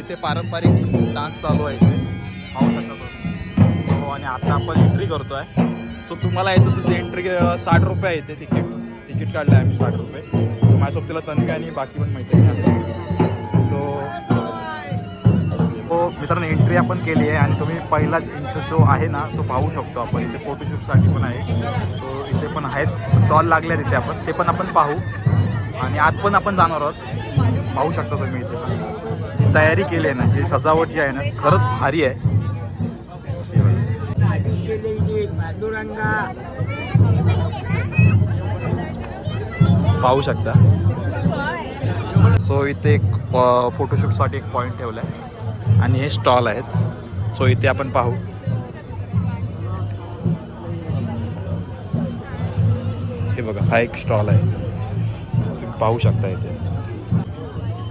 इथे पारंपरिक डान्स चालू आहे. इथे पाहू शकता तुम्ही. सो आणि आता आपण एंट्री करतो आहे सो तुम्हाला यायचं असेल तर एंट्री साठ रुपये आहे इथे तिकीट. तिकीट काढलं आहे आम्ही साठ रुपये. सो माझ्यासोबतीला तन्वी आणि बाकी पण माहिती आहे. सो हो मित्रांनो एंट्री आपण केली आहे आणि तुम्ही पहिलाच एंट्री जो आहे ना तो पाहू शकतो आपण. इथे फोटोशूटसाठी पण आहे. सो इथे पण आहेत. स्टॉल लागले आहेत इथे आपण. ते पण आपण पाहू. आणि आत पण आपण जाणार आहोत. पाहू शकता तुम्ही इथे पण. तयारी केली आहे ना जी सजावट जी आहे ना खरंच भारी आहे. पाहू शकता. सो इथे एक फोटोशूटसाठी एक पॉईंट ठेवला आहे आणि हे स्टॉल आहेत. सो इथे आपण पाहू. हे बघा हा एक स्टॉल आहे. तुम्ही पाहू शकता इथे.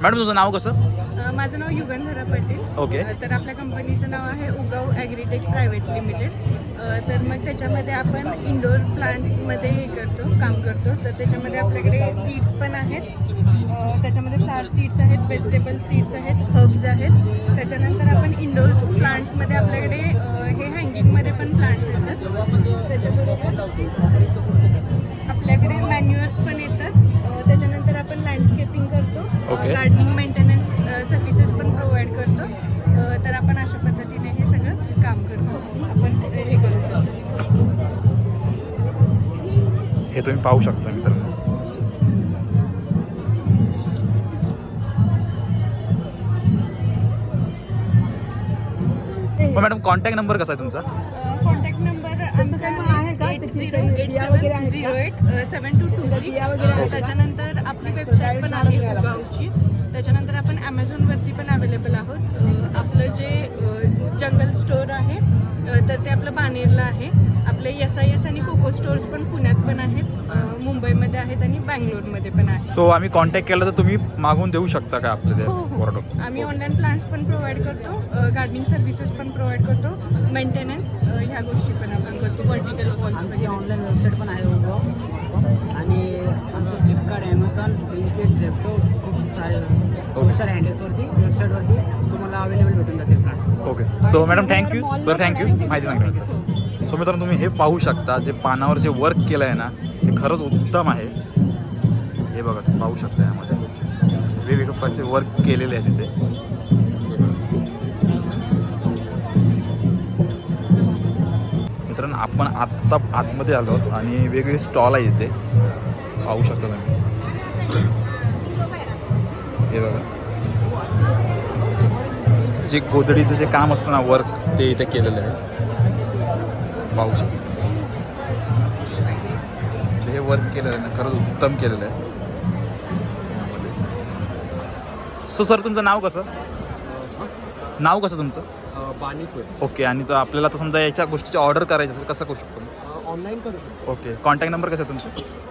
मॅडम तुझं नाव कसं? माझं नाव युगंधरा पाटील. ओके. तर आपल्या कंपनीचं नाव आहे उगाव ॲग्रीटेक प्रायव्हेट लिमिटेड. तर मग त्याच्यामध्ये आपण इंडोर प्लांट्समध्ये हे करतो काम करतो. तर त्याच्यामध्ये आपल्याकडे सीड्स पण आहेत. त्याच्यामध्ये फ्लावर सीड्स आहेत व्हेजिटेबल सीड्स आहेत हर्ब्स आहेत. त्याच्यानंतर आपण इंडोर प्लांट्समध्ये आपल्याकडे हे हँगिंगमध्ये पण प्लांट्स येतात. त्याच्याबरोबर आपल्याकडे मॅन्युअर्स पण येतात. त्याच्यानंतर आपण लँडस्केपिंग करतो. गार्डनिंग अशा पद्धतीने हे सगळं काम करतो. आपण हे करू शकतो. हे तुम्ही पाहू शकता मित्रांनो मग मॅडम कॉन्टॅक्ट नंबर कसा आहे तुमचा? कॉन्टॅक्ट नंबर आमचा आहे का? Eight zero eight seven zero eight seven two two six त्याच्यानंतर आपली वेबसाईट पण आहे उगावची त्याच्यानंतर आपण ॲमेझॉनवरती पण अवेलेबल आहोत. आपलं जे जंगल स्टोअर आहे तर ते आपलं बानेरला आहे. आपले एस आय एस आणि कोको स्टोअर्स पण पुण्यात पण आहेत मुंबईमध्ये आहेत आणि बँगलोरमध्ये पण आहेत. सो आम्ही कॉन्टॅक्ट केला तर तुम्ही मागून देऊ शकता का आपले ते हो हो. प्रोडक्ट आम्ही ऑनलाईन प्लान्स पण प्रोव्हाइड करतो गार्डनिंग सर्व्हिसेस पण प्रोव्हाइड करतो मेंटेनन्स ह्या गोष्टी पण आपण करतो व्हर्टिकल वॉल्स ऑनलाईन वेबसाईट पण आहे आमचं फ्लिपकार्ट ॲमेझॉन ब्लिंकेट झेप्टो खूप सारे सोशल हँडल्सवरती वेबसाईटवरती तुम्हाला अवेलेबल भेटून जातील plants okay so madam thank you sir thank you माहिती सांगितलं सो मित्रांनो तुम्ही हे पाहू शकता जे पानावर जे वर्क केलं आहे ना ते खरंच उत्तम आहे. हे बघा तुम्ही पाहू शकता यामध्ये. वेगवेगळ्या प्रकारचे वर्क केलेले आहे तिथे हे. मित्रांनो आपण आत्ता आतमध्ये आलो आहोत आणि वेगवेगळे स्टॉल आहे इथे. पाहू शकता तुम्ही. हे बघा. जे गोदडीचं जे काम असतं ना वर्क ते इथे केलेलं आहे. पाहू शकता. हे वर्क केलेलं आहे ना खरंच उत्तम केलेलं आहे. सो सर तुमचं नाव कसं? नाव कसं तुमचं? पाणीपुरी ओके आणि तर आपल्याला आता समजा याच्या गोष्टीची ऑर्डर करायची असेल कसं करू शकतो? ऑनलाईन करू शकतो. ओके कॉन्टॅक्ट नंबर कसं आहे तुमचं?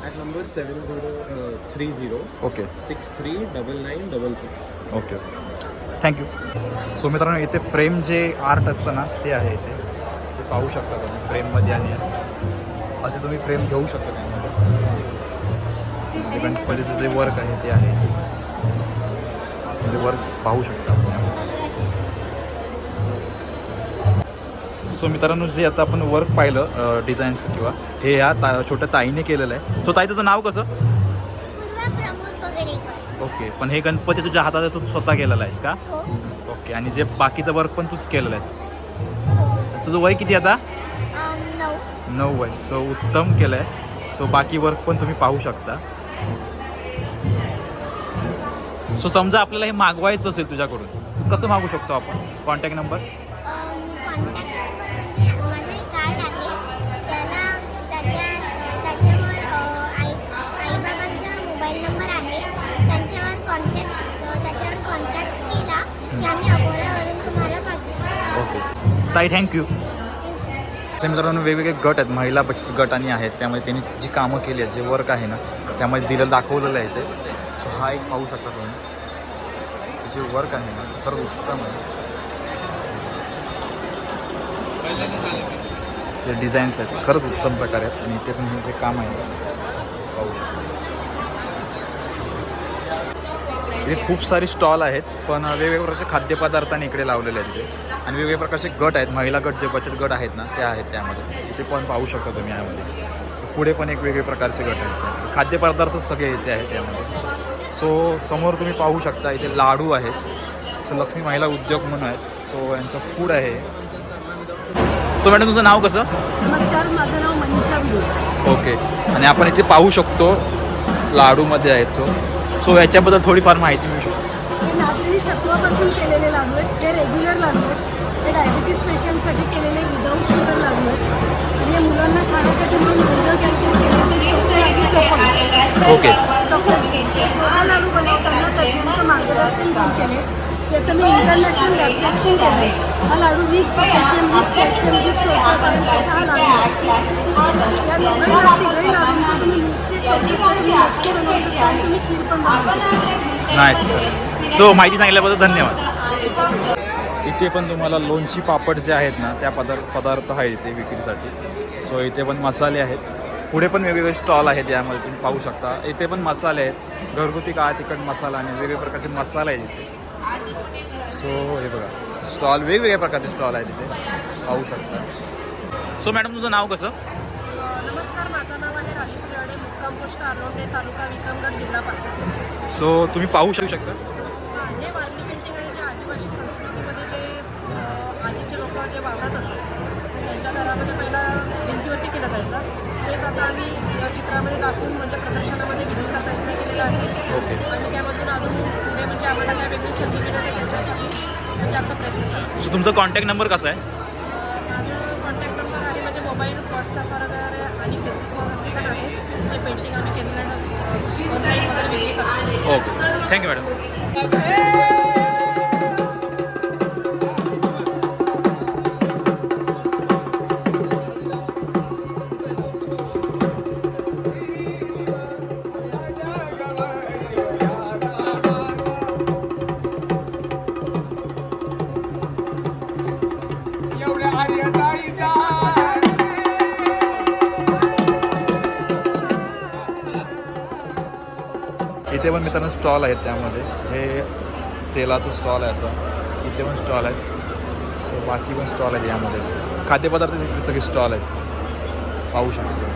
Contact number seven zero three zero okay six three double nine double six okay thank you so मित्रांनो इथे फ्रेम जे आर्ट असतं ना ते आहे इथे. ते पाहू शकता तुम्ही फ्रेममध्ये आणि असे तुम्ही फ्रेम घेऊ शकता त्यामध्ये. म्हणजे गणपतीचं जे वर्क आहे ते आहे. वर्क पाहू शकता सो मित्रांनो जे आता आपण वर्क पाहिलं डिझाईनचं किंवा हे या ता छोट्या ताईने केलेलं आहे. सो ताई तुझं नाव कसं? ओके पण हे गणपती तुझ्या हातात तू स्वतः केलेला आहेस का? हो. ओके आणि जे बाकीचं वर्क पण तूच केलेलं आहेस. तुझं वय किती आता? नऊ. वय. सो उत्तम केलं आहे सो बाकी वर्क पण तुम्ही पाहू शकता. सो समजा आपल्याला हे मागवायचं असेल तुझ्याकडून कसं मागू शकतो आपण? कॉन्टॅक्ट नंबर ताई थँक्यू असे मित्रांनो वेगवेगळे गट आहेत. महिला बचत गट आणि आहेत. त्यामध्ये त्यांनी जी कामं केली आहेत जे वर्क आहे ना त्यामध्ये दिलं दाखवलेलं आहे ते. सो हा एक पाहू शकता तुम्ही. जे वर्क आहे ना ते खरंच उत्तम आहे. जे डिझाईन्स आहेत खरंच उत्तम प्रकारे आहेत. आणि ते तुम्ही जे काम आहे पाहू शकता. इथे खूप सारे स्टॉल आहेत पण वेगवेगळ्या प्रकारचे खाद्यपदार्थांनी इकडे लावलेले आहेत ते. आणि वेगवेगळ्या प्रकारचे गट आहेत. महिला गट जे बचत गट आहेत ना ते आहेत त्यामध्ये. इथे पण पाहू शकता तुम्ही यामध्ये. पुढे पण एक वेगळे प्रकारचे गट आहेत. खाद्यपदार्थ सगळे इथे आहेत त्यामध्ये सो समोर तुम्ही पाहू शकता इथे लाडू आहेत. सो लक्ष्मी महिला उद्योग म्हणून आहेत. सो यांचं फूड आहे. सो मॅडम तुमचं नाव कसं? नमस्कार माझं नाव मनीषा ओके आणि आपण इथे पाहू शकतो लाडूमध्ये आहेत. सो सो याच्याबद्दल थोडीफार माहिती मिळू शकतो. हे नाचणी सत्वापासून केलेले लाडू आहेत. हे रेग्युलर लाडू आहेत. डायबिटीज पेशंटसाठी केलेले विदाऊट शुगर आहेत आणि हे मुलांना खाण्यासाठी म्हणून वेगळं काहीतरी केलं ते चॉकलेट ओके चॉकलेट लाडू बनवताना तज्ज्ञांचं मार्गदर्शन घेऊन केले त्याचं मी इंटरनॅशनल लॅब टेस्टिंग केलं हा laddoo rich potassium rich calcium rich सोसापर्यंत असा हा लाडू या दोघांना तिघही लाडूंचं तुम्ही मिल्कशेक करू शकता तुम्ही लस्सी बनवू शकता आणि तुम्ही खीर पण बनवू शकता. नाही सो माहिती सांगितल्याबद्दल धन्यवाद. इथे पण तुम्हाला लोणची पापड जे आहेत ना त्या पदार्थ पदार्थ आहेत इथे विक्रीसाठी. सो इथे पण मसाले आहेत. पुढे पण वेगवेगळे स्टॉल आहेत यामध्ये तुम्ही पाहू शकता. इथे पण मसाले आहेत. घरगुती काळा तिखट मसाला आणि वेगवेगळ्या प्रकारचे मसाले आहेत इथे. सो हे बघा. स्टॉल वेगवेगळ्या प्रकारचे स्टॉल आहेत इथे. पाहू शकता. सो मॅडम तुझं नाव कसं? नमस्कार माझं नाव आहे राजेश रेवडे मुक्काम पोस्ट आरोग्य तालुका विक्रमगड जिल्हा सो तुम्ही पाहू शकू शकता. लोक जे वावरत होते त्यांच्या घरामध्ये पहिला भिंतीवरती केलं जायचं. तेच आता आम्ही चित्रामध्ये दाखवून म्हणजे प्रदर्शनामध्ये विकण्याचा प्रयत्न केलेला आहे. आणि त्यामधून अजून पुढे म्हणजे आम्हाला काय वेगळी संधी मिळते यांच्यासाठी म्हणजे आमचा प्रयत्न चालू. सो तुमचा कॉन्टॅक्ट नंबर कसा आहे? माझं कॉन्टॅक्ट नंबर आहे म्हणजे मोबाईल व्हॉट्सअपवर वगैरे आणि फेसबुकवर पण आहे. जे पेंटिंग आम्ही केलेलं ऑनलाईन वगैरे विक्री करतो. ओके. थँक्यू मॅडम इथे पण मित्रांनो स्टॉल आहेत त्यामध्ये. हे तेलाचं स्टॉल आहे असं. इथे पण स्टॉल आहेत. सो बाकी पण स्टॉल आहेत यामध्ये असं. खाद्यपदार्थ इकडे सगळे स्टॉल आहेत. पाहू शकतो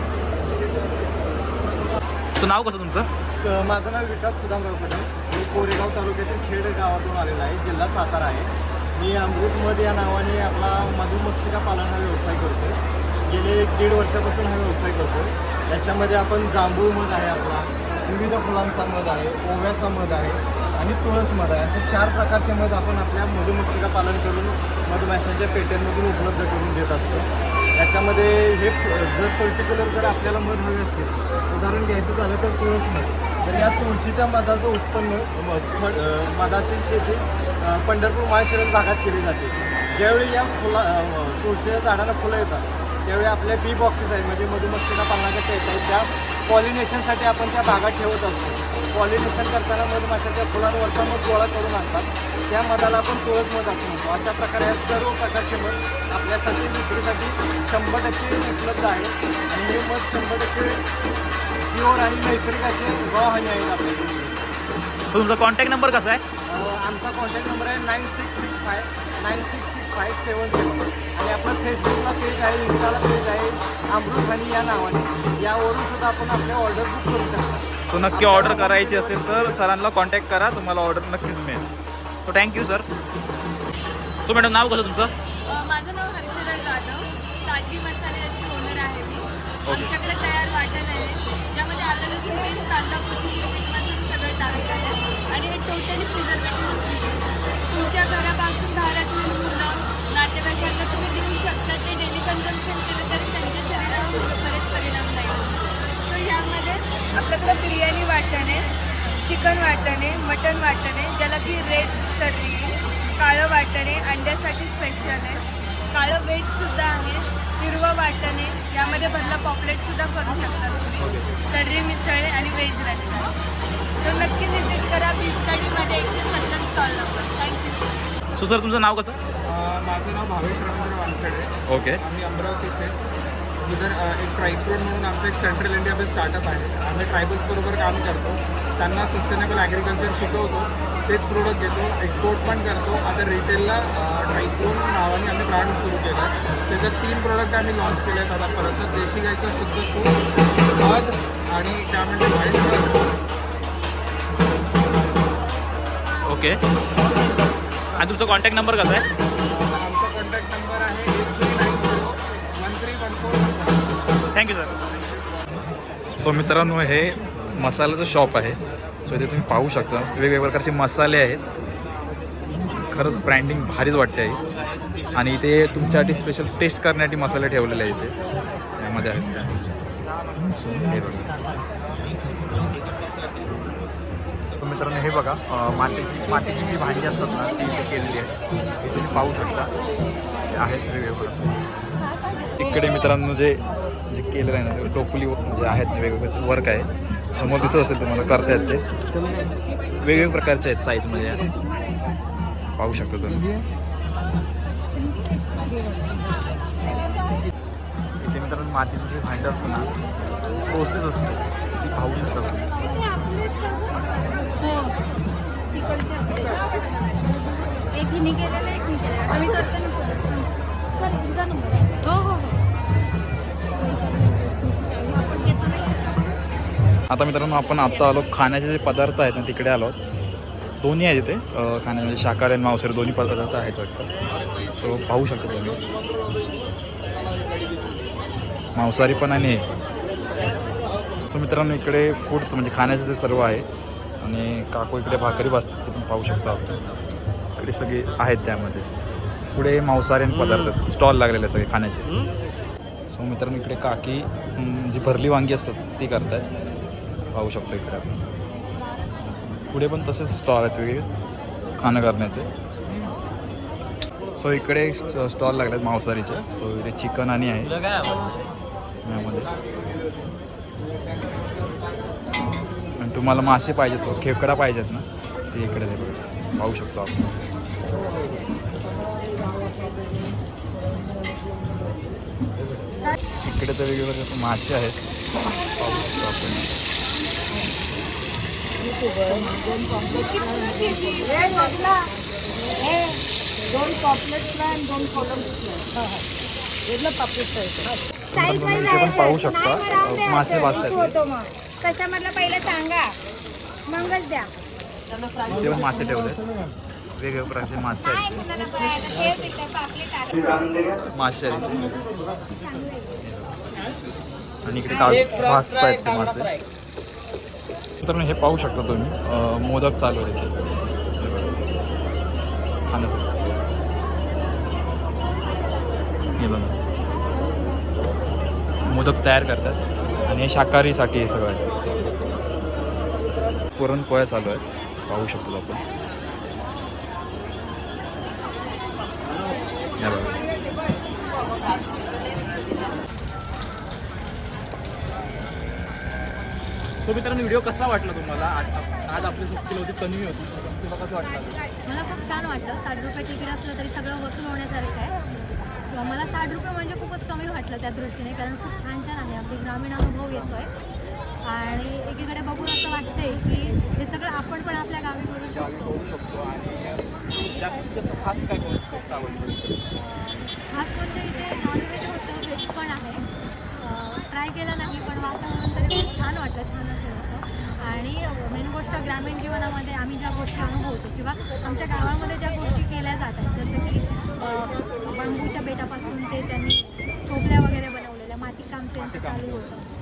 सो नाव कसं तुमचं? स- माझं नाव विकास सुदामराव कदम मी कोरेगाव तालुक्यातील खेड गावातून आलेला आहे. जिल्हा सातारा आहे. मी अमृतमध या नावाने आपला मधुमक्षिका पालन हा व्यवसाय करतो गेले एक दीड वर्षापासून हा व्यवसाय करतो त्याच्यामध्ये आपण जांभूळ मध आहे आपला. विविध फुलांचा मध आहे ओव्याचा मध आहे आणि तुळस मध आहे. असे चार प्रकारचे मध आपण आपल्या मधुमक्षिका पालन करून मधमाशांच्या पेट्यांमधून उपलब्ध करून देत असतो. याच्यामध्ये हे जर पर्टिक्युलर जर आपल्याला मध हवे असतील उदाहरण घ्यायचं झालं तर तुळस मध. तर या तुळशीच्या मधाचं उत्पन्न मधाची शेती पंढरपूर माळशिरस भागात केली जाते. ज्यावेळी या फुला तुळशीच्या झाडाला फुलं येतात त्यावेळी आपल्या बी बॉक्सेस आहेत म्हणजे मधुमक्षिका पालनाच्या टेट आहेत त्या पॉलिनेशनसाठी आपण त्या भागात ठेवत असतो. पॉलिनेशन करताना मधमाशा त्या फुलांवरचा मध गोळा करून आणतात. त्या मधाला आपण तुळस मध असं म्हणतो. अशा प्रकारे या सर्व प्रकारचे मध आपल्यासाठी विक्रीसाठी शंभर टक्के उपलब्ध आहे आणि हे मध शंभर टक्के प्युअर आणि नैसर्गिक असे गृहहानी आहेत आपल्याकडे. तुमचा कॉन्टॅक्ट नंबर कसा आहे? आमचा कॉन्टॅक्ट नंबर आहे nine six six five nine six five seven seven आणि आपलं फेसबुकला पेज आहे इंस्टाला पेज आहे अमृत हनी या नावाने. यावरून सुद्धा आपण आपल्या ऑर्डर बुक करू शकता. सो नक्की ऑर्डर करायची असेल तर सरांना कॉन्टॅक्ट करा तुम्हाला ऑर्डर नक्कीच मिळेल. So thank you sir so madam नाव कसं तुमचं? माझं नाव हर्षदा जाधव. सादगी मसाल्याची ओनर आहे मी. आमच्याकडे तयार वाटण आहे. ज्यामध्ये आलं लसूण पेस्ट कांदा कोथिंबीर मीठ मसाला सगळं टाकलं आहे. आणि हे टोटली प्रिझर्वेटिव्ह फ्री तुमच्या घरापासून बाहेर असलेली मुलं नातेवाईकांना तुम्ही देऊ शकता ते डेली कन्झम्पशन केलं तरी त्यांच्या शरीरावर बरेच परिणाम नाही सो ह्यामध्ये आपल्याकडं बिर्याणी वाटण आहे चिकन वाटण आहे मटन वाटण आहे ज्याला की रेड तर्री काळं वाटण आहे अंड्यासाठी स्पेशल आहे. काळं वेजसुद्धा आहे हिरवं वाटणे यामध्ये भरलं पॉपलेटसुद्धा करू शकतात तुम्ही. तर्री मिसळ आणि व्हेज रस्सा. तर नक्की व्हिजिट करा. बीचकाडीमध्ये एकशे सत्तर stall number thank you so sir तुमचं नाव कसं? माझं नाव भावेश रवींद्र वानखेडे. ओके. आम्ही अमरावतीचे. इधर एक ट्राईप्रोड म्हणून आमचं एक सेंट्रल इंडियामध्ये स्टार्टअप आहे. आम्ही ट्रायबल्स बरोबर काम करतो. त्यांना सस्टेनेबल ॲग्रिकल्चर शिकवतो. तेच प्रोडक्ट घेतो. एक्सपोर्ट पण करतो. आता रिटेलला ट्रायप्रोड नावाने आम्ही ब्रँड सुरू केलं. आहे त्याच्यात तीन प्रोडक्ट आम्ही लॉन्च केले आहेत. आतापर्यंत देशी गाईचं शुद्ध तूप मध आणि त्यामध्ये व्हाईट ओके. आणि तुमचा कॉन्टॅक्ट नंबर कसा आहे? थँक्यू सर सो मित्रांनो हे मसाल्याचं शॉप आहे. सो इथे तुम्ही पाहू शकता. वेगवेगळ्या प्रकारचे मसाले आहेत. खरंच ब्रँडिंग भारीच वाटते आहे. आणि इथे तुमच्यासाठी स्पेशल टेस्ट करण्यासाठी मसाले ठेवलेले आहेत इथे. त्यामध्ये आहेत हे बघा. मित्रांनो हे बघा. मातीची मातीची जी भांडी असतात ना ती इथे केलेली आहे ती तुम्ही पाहू शकता. आहेत वेगवेगळे. इकडे मित्रांनो जे जे केलेलं आहे ना टोपली जे आहेत वेगवेगळे वर्क आहे. समोर दिसत असेल तुम्हाला करतायत ते. वेगवेगळ्या प्रकारचे आहेत साईजमध्ये पाहू शकता तुम्ही. इथे मित्रांनो मातीचं जे भांडं असतं ना प्रोसेस असते. ती पाहू शकता तुम्ही. तुझा नंबर आहे. हो, हो हो आता मित्रांनो आपण आत्ता आलो खाण्याचे जे पदार्थ आहेत ना तिकडे आलो. दोन्ही आहेत इथे अं, खाण्यामध्ये म्हणजे शाकाहारी आणि मांसाहारी दोन्ही पदार्थ आहेत वाटतं. सो पाहू शकता तुम्ही. मांसाहारी पण आणि सो मित्रांनो इकडे फूडचं म्हणजे खाण्याचं जे सर्व आहे आणि काकू इकडे भाकरी भाजतात ते पण पाहू शकतो आपण. इकडे सगळे आहेत त्यामध्ये. पुढे मांसाहारी आणि पदार्थ स्टॉल लागलेले सगळे खाण्याचे. सो मित्रांनो इकडे काकी जी भरली वांगी असतात ती करतायत. पाहू शकतो इकडे आपण. पुढे पण तसेच स्टॉल आहेत वेगळे खाणं करण्याचे. सो इकडे स्टॉल लागले आहेत मांसाहारीचे. सो इथे चिकन आणि आहे. आणि तुम्हाला मासे पाहिजेत तो खेकडा पाहिजेत ना ते इकडे. पाहू शकतो आपण. इकडे तर वेगवेगळे मासे आहेत. पाहू शकतो. आपण पाहू मासे होतो मग. कस्टमरला पहिलं सांगा. मगच द्या. मासे ठेवले वेगवेगळ्या प्रकारचे मासे आहेत. मासे आहेत. आणि इकडे भाजत आहेत ते मासे. तर हे पाहू शकता तुम्ही. मोदक चालू आहे. खाण्यासाठी हे बघा. मोदक तयार करतात. आणि हे शाकाहारीसाठी हे सगळं आहे. पुरणपोळ्या चालू आहेत पाहू शकतो आपण. हे बघा मित्रांनो व्हिडिओ कसा वाटला तुम्हाला? आज आपली सुट्टी होती कमी होती. तुला कसं वाटलं. मला खूप छान वाटलं. साठ रुपये तिकीट असलं तरी सगळं वसूल होण्यासारखं आहे. मला साठ रुपये म्हणजे खूपच कमी वाटलं त्या दृष्टीने कारण खूप छान छान आहे. अगदी ग्रामीण अनुभव येतोय. आणि एकीकडे बघून असं वाटतंय की हे सगळं आपण पण आपल्या गावी करू शकतो. खास म्हणजे इथे नॉनव्हेज होतं व्हेज पण आहे. ट्राय केलं नाही पण वासावरून तरी खूप छान वाटलं छान असेल असं. आणि मेन गोष्ट ग्रामीण जीवनामध्ये आम्ही ज्या गोष्टी अनुभवतो किंवा आमच्या गावामध्ये ज्या गोष्टी केल्या जातात जसं की बांबूच्या बेटापासून ते त्यांनी चोपड्या वगैरे बनवलेल्या मातीकाम त्यांचं चालू होतं.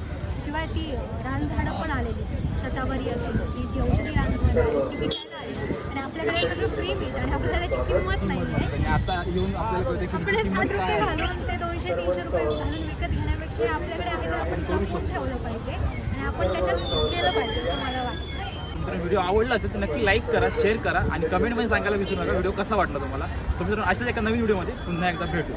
शिवाय ती रानझाडं पण आलेली शतावरी असेल ती जी औषधी रानझाडं आहेत ती विकायला आली आणि आपल्याकडे सगळं फ्री मिळतं आणि आपल्याला त्याची किंमत नाही आहे. आपण साठ रुपये घालून ते दोनशे तीनशे रुपये घालून विकत घेण्यापेक्षा आपल्याकडे आहे ते आपण जपून ठेवलं पाहिजे. आणि आपण त्याच्यात केलं पाहिजे असं मला वाटतं. व्हिडिओ आवडला असेल तर नक्की लाईक करा शेअर करा आणि कमेंटमध्ये सांगायला विसरू नका. व्हिडिओ कसा वाटला तुम्हाला? सो मित्रांनो अशाच एका नवीन व्हिडिओमध्ये पुन्हा एकदा भेटू.